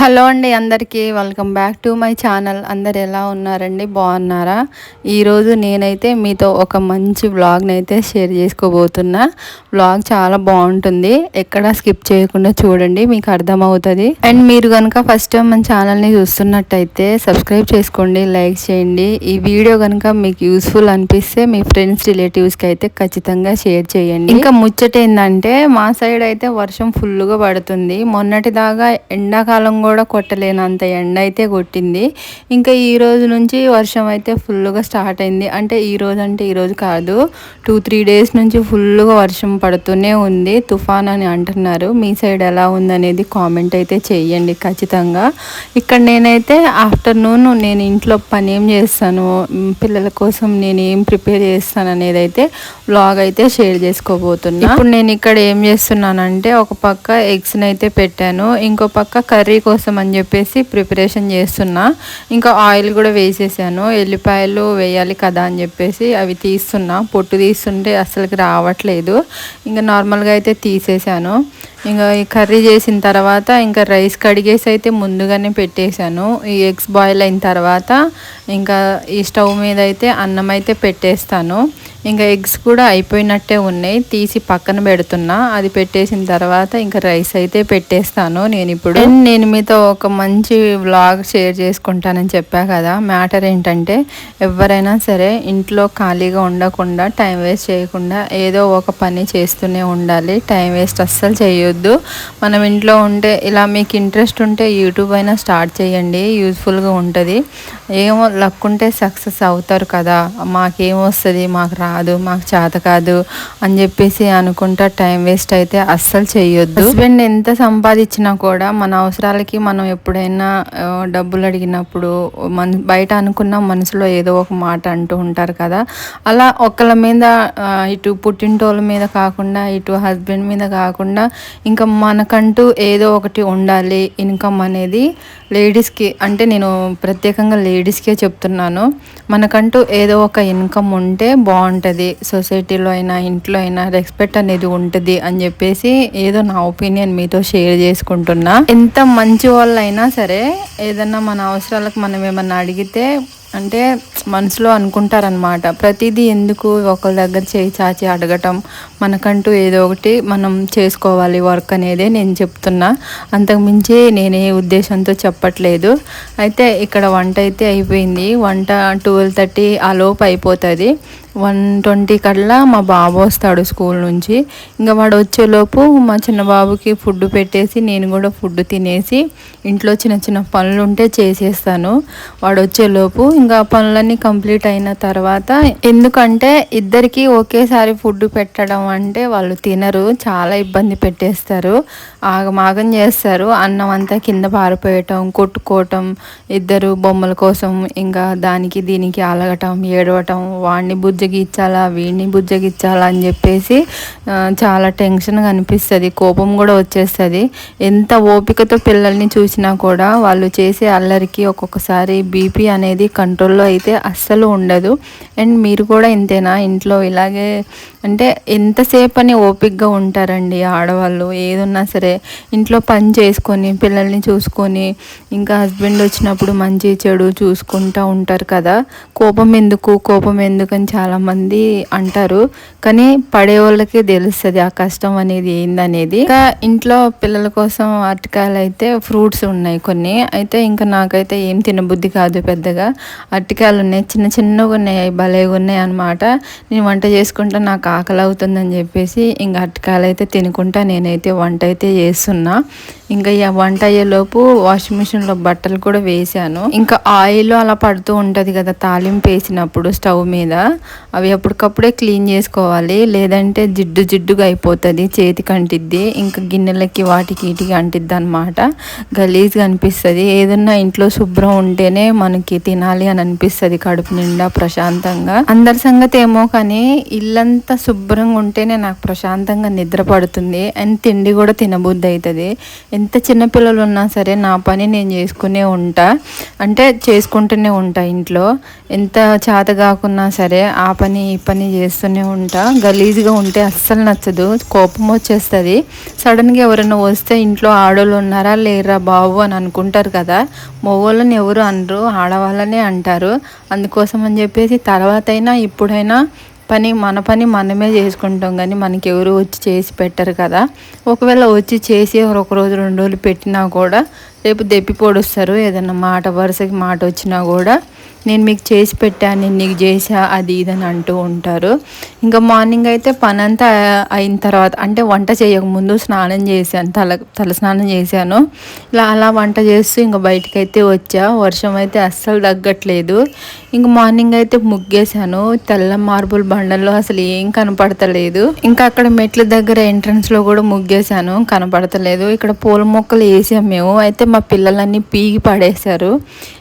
Hello అండి అందరికీ welcome back to my channel. అందరు ఎలా ఉన్నారండి? బాగున్నారా? ఈరోజు నేనైతే మీతో ఒక మంచి వ్లాగ్ని అయితే షేర్ చేసుకోబోతున్నా. వ్లాగ్ చాలా బాగుంటుంది. ఎక్కడ స్కిప్ చేయకుండా చూడండి మీకు అర్థమవుతుంది. అండ్ మీరు కనుక ఫస్ట్ టైం మన ఛానల్ని చూస్తున్నట్టయితే సబ్స్క్రైబ్ చేసుకోండి లైక్ చేయండి. ఈ వీడియో కనుక మీకు యూస్ఫుల్ అనిపిస్తే మీ ఫ్రెండ్స్ రిలేటివ్స్కి అయితే ఖచ్చితంగా షేర్ చేయండి. ఇంకా ముచ్చట ఏంటంటే మా సైడ్ అయితే వర్షం ఫుల్గా పడుతుంది. మొన్నటి దాకా ఎండాకాలం కూడా కొట్టలేనంత ఎండ అయితే కొట్టింది. ఇంకా ఈ రోజు నుంచి వర్షం అయితే ఫుల్గా స్టార్ట్ అయింది. అంటే ఈ రోజు అంటే ఈరోజు కాదు. టూ త్రీ డేస్ నుంచి ఫుల్గా వర్షం పడుతూనే ఉంది. తుఫాన్ అని అంటున్నారు. మీ సైడ్ ఎలా ఉందనేది కామెంట్ అయితే చేయండి ఖచ్చితంగా. ఇక్కడ నేనైతే ఆఫ్టర్నూన్ నేను ఇంట్లో పని ఏం చేస్తాను పిల్లల కోసం నేను ఏం ప్రిపేర్ చేస్తాను అనేది అయితే వ్లాగ్ అయితే షేర్ చేసుకోబోతున్నా. ఇప్పుడు నేను ఇక్కడ ఏం చేస్తున్నానంటే ఒక పక్క ఎగ్స్ని అయితే పెట్టాను. ఇంకో పక్క కర్రీ కోసం అని చెప్పేసి ప్రిపరేషన్ చేస్తున్నా. ఇంకా ఆయిల్ కూడా వేసేసాను. ఎల్లిపాయలు వేయాలి కదా అని చెప్పేసి అవి తీస్తున్నా. పొట్టు తీస్తుంటే అసలుకి రావట్లేదు. ఇంకా నార్మల్గా అయితే తీసేసాను. ఇంకా ఈ కర్రీ చేసిన తర్వాత ఇంకా రైస్ కడిగేసి అయితే ముందుగానే పెట్టేశాను. ఈ ఎగ్స్ బాయిల్ అయిన తర్వాత ఇంకా ఈ స్టవ్ మీద అయితే అన్నం అయితే పెట్టేస్తాను. ఇంకా ఎగ్స్ కూడా అయిపోయినట్టే ఉన్నాయి. తీసి పక్కన పెడుతున్నా. అది పెట్టేసిన తర్వాత ఇంకా రైస్ అయితే పెట్టేస్తాను నేను ఇప్పుడు. నేను మీతో ఒక మంచి వ్లాగ్ షేర్ చేసుకుంటానని చెప్పా కదా. మ్యాటర్ ఏంటంటే ఎవరైనా సరే ఇంట్లో ఖాళీగా ఉండకుండా టైం వేస్ట్ చేయకుండా ఏదో ఒక పని చేస్తూనే ఉండాలి. టైం వేస్ట్ అస్సలు చేయొద్దు. మనం ఇంట్లో ఉంటే ఇలా మీకు ఇంట్రెస్ట్ ఉంటే యూట్యూబ్ అయినా స్టార్ట్ చేయండి. యూజ్ఫుల్గా ఉంటుంది. ఏమో లక్కుంటే సక్సెస్ అవుతారు కదా. మాకేమొస్తుంది? మాకు రాదు మాకు చేత కాదు అని చెప్పేసి అనుకుంటా టైం వేస్ట్ అయితే అస్సలు చేయొద్దు హస్బెండ్ ఎంత సంపాదించినా కూడా మన అవసరాలకి మనం ఎప్పుడైనా డబ్బులు అడిగినప్పుడు మన బయట అనుకున్న మనసులో ఏదో ఒక మాట అంటూ ఉంటారు కదా. అలా ఒకళ్ళ మీద ఇటు పుట్టింటోళ్ళ మీద కాకుండా ఇటు హస్బెండ్ మీద కాకుండా ఇంకా మనకంటూ ఏదో ఒకటి ఉండాలి. ఇన్కమ్ అనేది లేడీస్కి అంటే నేను ప్రత్యేకంగా లేడీస్కే చెప్తున్నాను. మనకంటూ ఏదో ఒక ఇన్కమ్ ఉంటే బాగుంటుంది సొసైటీలో అయినా ఇంట్లో అయినా రెస్పెక్ట్ అనేది ఉంటుంది అని చెప్పేసి ఏదో నా ఒపీనియన్ మీతో షేర్ చేసుకుంటున్నా. ఎంత మంచి వాళ్ళైనా సరే ఏదన్నా మన అవసరాలకు మనం ఏమన్నా అడిగితే అంటే మనసులో అనుకుంటారనమాట ప్రతిదీ ఎందుకు ఒకరి దగ్గర చేయి చాచి అడగటం? మనకంటూ ఏదో ఒకటి మనం చేసుకోవాలి వర్క్ అనేది నేను చెప్తున్నా. అంతకుమించి నేనే ఉద్దేశంతో చెప్పట్లేదు. అయితే ఇక్కడ వంట అయితే అయిపోయింది. వంట ట్వెల్వ్ థర్టీ ఆ లోపు అయిపోతుంది. వన్ ట్వంటీ కల్లా మా బాబు వస్తాడు స్కూల్ నుంచి. ఇంకా వాడు వచ్చేలోపు మా చిన్న బాబుకి ఫుడ్ పెట్టేసి నేను కూడా ఫుడ్ తినేసి ఇంట్లో చిన్న చిన్న పనులు ఉంటే చేసేస్తాను. వాడు వచ్చేలోపు ఇంకా పనులన్నీ కంప్లీట్ అయిన తర్వాత ఎందుకంటే ఇద్దరికి ఒకేసారి ఫుడ్ పెట్టడం అంటే వాళ్ళు తినరు చాలా ఇబ్బంది పెట్టేస్తారు. ఆగమాగం చేస్తారు. అన్నం అంతా కింద పారిపోయటం కొట్టుకోవటం ఇద్దరు బొమ్మల కోసం ఇంకా దానికి దీనికి అలగటం ఏడవటం వాడిని బుజ్జి బుజ్జగిచ్చాలా వీడిని బుజ్జగిచ్చాలా అని చెప్పేసి చాలా టెన్షన్గా అనిపిస్తుంది కోపం కూడా వచ్చేస్తుంది. ఎంత ఓపికతో పిల్లల్ని చూసినా కూడా వాళ్ళు చేసే అల్లరికి ఒక్కొక్కసారి బీపీ అనేది కంట్రోల్లో అయితే అస్సలు ఉండదు. అండ్ మీరు కూడా ఇంతేనా? ఇంట్లో ఇలాగే అంటే ఎంతసేపు అని ఓపిక్గా ఉంటారండి ఆడవాళ్ళు? ఏదున్నా సరే ఇంట్లో పని చేసుకొని పిల్లల్ని చూసుకొని ఇంకా హస్బెండ్ వచ్చినప్పుడు మంచి చెడు చూసుకుంటూ ఉంటారు కదా? కోపం ఎందుకు? కోపం ఎందుకు అని చాలామంది అంటారు కానీ పడే వాళ్ళకే తెలుస్తుంది ఆ కష్టం అనేది ఏందనేది. ఇంకా ఇంట్లో పిల్లల కోసం అరటికాయలు అయితే ఫ్రూట్స్ ఉన్నాయి కొన్ని. అయితే ఇంకా నాకైతే ఏం తినబుద్ధి కాదు పెద్దగా. అరటికాయలు ఉన్నాయి చిన్న చిన్నగా ఉన్నాయి భలేగా ఉన్నాయి అనమాట నేను వంట చేసుకుంటే నాకు ఆకలి అవుతుందని చెప్పేసి ఇంకా అరటికాయలు అయితే తినుకుంటా నేనైతే వంట అయితే చేస్తున్నా. ఇంకా ఇక వంట అయ్యేలోపు వాషింగ్ మిషన్లో బట్టలు కూడా వేసాను ఇంకా ఆయిల్ అలా పడుతూ ఉంటుంది కదా తాలింపు వేసినప్పుడు స్టవ్ మీద. అవి అప్పటికప్పుడే క్లీన్ చేసుకోవాలి. లేదంటే జిడ్డు జిడ్డుగా అయిపోతుంది. చేతికి అంటిద్ది ఇంకా గిన్నెలకి వాటికి ఇటికి అంటిద్ది అనమాట గలీజ్గా అనిపిస్తుంది ఏదన్నా ఇంట్లో శుభ్రం ఉంటేనే మనకి తినాలి అని అనిపిస్తుంది కడుపు నిండా ప్రశాంతంగా. అందరి సంగతి ఏమో కానీ ఇల్లంతా శుభ్రంగా ఉంటేనే నాకు ప్రశాంతంగా నిద్ర పడుతుంది. అండ్ తిండి కూడా తినబుద్ధి అవుతుంది ఎంత చిన్నపిల్లలు ఉన్నా సరే నా పని నేను చేసుకునే ఉంటా. అంటే చేసుకుంటూనే ఉంటా ఇంట్లో. ఎంత చేత కాకున్నా సరే ఆ ఆ పని ఈ పని చేస్తూనే ఉంటా. గలీజ్గా ఉంటే అస్సలు నచ్చదు. కోపం వచ్చేస్తుంది. సడన్గా ఎవరైనా వస్తే ఇంట్లో ఆడవాళ్ళు ఉన్నారా లేరా బాబు అని అనుకుంటారు కదా. మగవాళ్ళని ఎవరు అనరు ఆడవాళ్ళనే అంటారు. అందుకోసం అని చెప్పేసి తర్వాత అయినా ఇప్పుడైనా పని మన పని మనమే చేసుకుంటాం కానీ మనకి ఎవరు వచ్చి చేసి పెట్టరు కదా. ఒకవేళ వచ్చి చేసి ఒక రోజు రెండు రోజులు పెట్టినా కూడా రేపు దెప్పి పొడుస్తారు. ఏదైనా మాట వరుసకి మాట వచ్చినా కూడా. నేను మీకు చేసి పెట్టాను నేను నీకు చేసా అది ఇదని అంటూ ఉంటారు. ఇంకా మార్నింగ్ అయితే పని అంతా అయిన తర్వాత అంటే వంట చేయకముందు స్నానం చేశాను తల తల స్నానం చేశాను. ఇలా అలా వంట చేస్తూ ఇంకా బయటకైతే అయితే వచ్చా. వర్షం అయితే అస్సలు తగ్గట్లేదు. ఇంక మార్నింగ్ అయితే ముగ్గేశాను. తెల్ల మార్బుల్ బండల్లో అసలు ఏం కనపడతలేదు. ఇంకా అక్కడ మెట్ల దగ్గర ఎంట్రన్స్లో కూడా ముగ్గేశాను. కనపడతలేదు. ఇక్కడ పూల మొక్కలు వేసాం మేము. అయితే మా పిల్లలన్నీ పీగి పడేశారు.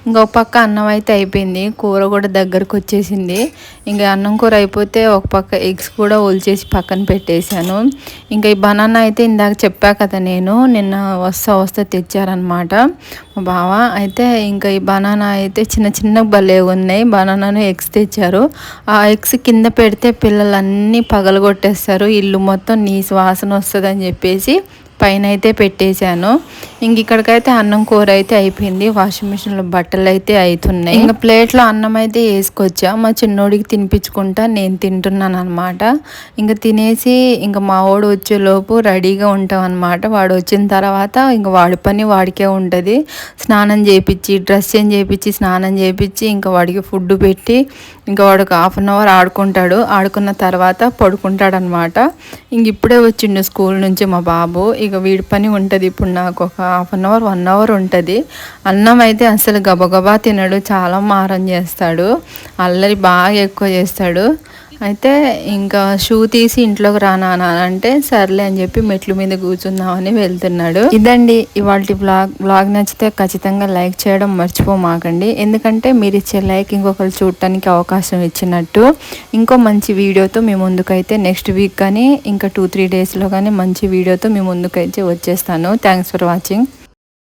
ఇంకో పక్క అన్నం అయితే అయిపోయింది. కూర కూడా దగ్గరకు వచ్చేసింది. ఇంకా అన్నం కూర అయిపోతే ఒక పక్క ఎగ్స్ కూడా ఒలిచేసి పక్కన పెట్టేశాను. ఇంకా ఈ బనానా అయితే ఇందాక చెప్పా కదా నేను. నిన్న వస్తా వస్తా తెచ్చారనమాట మా బావ. అయితే ఇంకా ఈ బనానా అయితే చిన్న చిన్న భలే ఉన్నాయి. బనానాను ఎగ్స్ తెచ్చారు. ఆ ఎగ్స్ కింద పెడితే పిల్లలన్నీ పగలగొట్టేస్తారు. ఇల్లు మొత్తం నీ వాసన వస్తుందని చెప్పేసి పైన అయితే పెట్టేశాను. ఇంక ఇక్కడికైతే అన్నం కూర అయితే అయిపోయింది. వాషింగ్ మిషన్లో బట్టలు అయితే అవుతున్నాయి ఇంకా ప్లేట్లో అన్నం అయితే వేసుకొచ్చా. మా చిన్నోడికి తినిపించుకుంటా నేను తింటున్నాను అనమాట ఇంకా తినేసి ఇంకా మా వాడు వచ్చేలోపు రెడీగా ఉంటాం అనమాట వాడు వచ్చిన తర్వాత ఇంకా వాడి పని వాడికే ఉంటుంది. స్నానం చేపించి డ్రెస్ చేంజ్ చేపించి స్నానం చేపించి ఇంకా వాడికి ఫుడ్ పెట్టి ఇంకా వాడికి హాఫ్ అన్ అవర్ ఆడుకుంటాడు. ఆడుకున్న తర్వాత పడుకుంటాడు అనమాట ఇంక ఇప్పుడే వచ్చిండు స్కూల్ నుంచి మా బాబు. ఇక వీడి పని ఉంటుంది ఇప్పుడు నాకు ఒక half an hour one hour ఉంటుంది. అన్నం అయితే అసలు గబగబా తినడు చాలా మారం చేస్తాడు. అల్లరి బాగా ఎక్కువ చేస్తాడు. అయితే ఇంకా షూ తీసి ఇంట్లోకి రానా అంటే సర్లే అని చెప్పి మెట్ల మీద కూర్చుందామని వెళ్తున్నాడు. ఇదండి ఇవాళ బ్లాగ్. బ్లాగ్ నచ్చితే ఖచ్చితంగా లైక్ చేయడం మర్చిపోమాకండి. ఎందుకంటే మీరు ఇచ్చే లైక్ ఇంకొకరు చూడటానికి అవకాశం ఇచ్చినట్టు. ఇంకో మంచి వీడియోతో మీ ముందుకైతే నెక్స్ట్ వీక్ కానీ ఇంకా టూ త్రీ డేస్లో కానీ మంచి వీడియోతో మీ ముందుకైతే వచ్చేస్తాను. Thanks for watching.